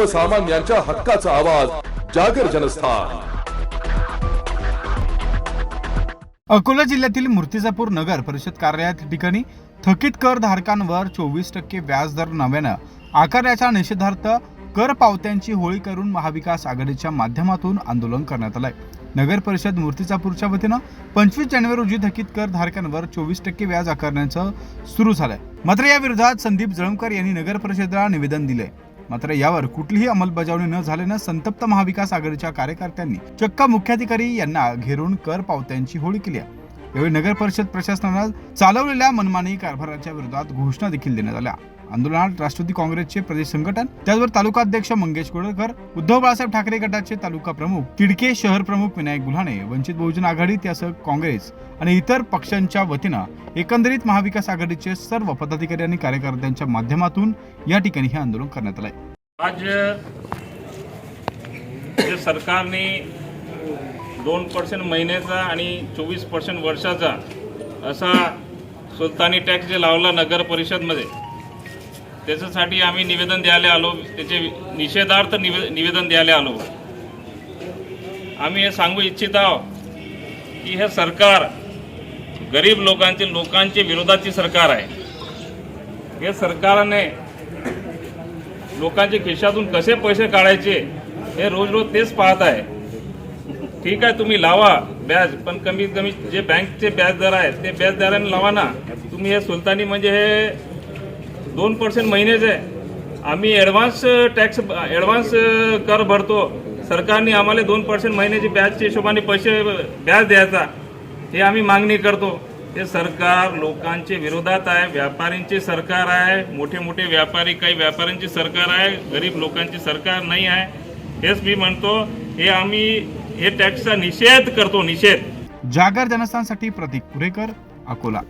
सर्वसामान्यांच्या हक्काचा आवाज जागर जनस्थान. अकोला जिल्ह्यातील मूर्तिजापूर नगर परिषद कार्यालयात ठिकाणी थकीत कर धारकांवर चोवीस टक्के व्याजदर नव्यानं. आकारण्याच्या निषेधार्थ कर पावत्यांची होळी करून महाविकास आघाडीच्या माध्यमातून आंदोलन करण्यात आलंय. नगर परिषद मूर्तिजापूरच्या वतीनं पंचवीस जानेवारी रोजी थकीत कर धारकांवर चोवीस टक्के व्याज आकारण्याचं सुरू झालंय. मात्र या विरोधात संदीप जळमकर यांनी नगर परिषदेला निवेदन दिलंय. मात्र यावर कुठलीही अंमलबजावणी न झाल्यानं संतप्त महाविकास आघाडीच्या कार्यकर्त्यांनी चक्क मुख्याधिकारी यांना घेरून कर पावत्यांची होळी केली आहे. यावेळी नगर परिषद प्रशासनानं चालवलेल्या मनमानी कारभाराच्या विरोधात घोषणा देखील देण्यात आल्या आंदोलनात राष्ट्रवादी काँग्रेसचे प्रदेश संघटन त्याचबरोबर तालुका अध्यक्ष मंगेश कुडकर उद्धव बाळासाहेब ठाकरे गटाचे तालुका प्रमुख तिडके शहर प्रमुख विनायक गुल्हाणे वंचित बहुजन आघाडी त्यासह काँग्रेस आणि इतर पक्षांच्या वतीनं एकंदरीत महाविकास आघाडीचे सर्व पदाधिकारी आणि कार्यकर्त्यांच्या माध्यमातून या ठिकाणी हे आंदोलन करण्यात आलंय. आज जे सरकारने दोन पर्सेंट महिन्याचा आणि चोवीस पर्सेंट वर्षाचा असा सुलतानी टॅक्स जे लावला नगर परिषदमध्ये त्याच्यासाठी आम्ही निवेदन द्यायला आलो. त्याचे निषेधार्थ निवे निवेदन द्यायला आलो. आम्ही हे सांगू इच्छित आहोत की हे सरकार गरीब लोकांचे लोकांचे विरोधाची सरकार आहे. हे सरकारने लोकांच्या खिशातून कसे पैसे काढायचे हे रोज रोज तेच पाहत आहे. ठीक आहे तुम्ही लावा व्याज पण कमीत कमी जे बँकचे व्याज दर आहेत ते ब्याज दराने लावा ना. तुम्ही हे सुलतानी म्हणजे हे दोन पर्सेंट महिन्याचे आहे. आम्ही ॲडव्हान्स टॅक्स ॲडव्हान्स कर भरतो. सरकारने आम्हाला दोन पर्सेंट महिन्याचे ब्याजच्या हिशोबाने पैसे व्याज द्यायचा. हे आम्ही मागणी करतो. हे सरकार लोकांचे विरोधात आहे व्यापाऱ्यांचे सरकार आहे मोठे मोठे व्यापारी काही व्यापाऱ्यांचे सरकार आहे गरीब लोकांचे सरकार नाही आहे. हेच मी म्हणतो हे आम्ही हे टॅक्सचा निषेध करतो निषेध. जागर जनस्थानसाठी प्रतीक कुरेकर अकोला.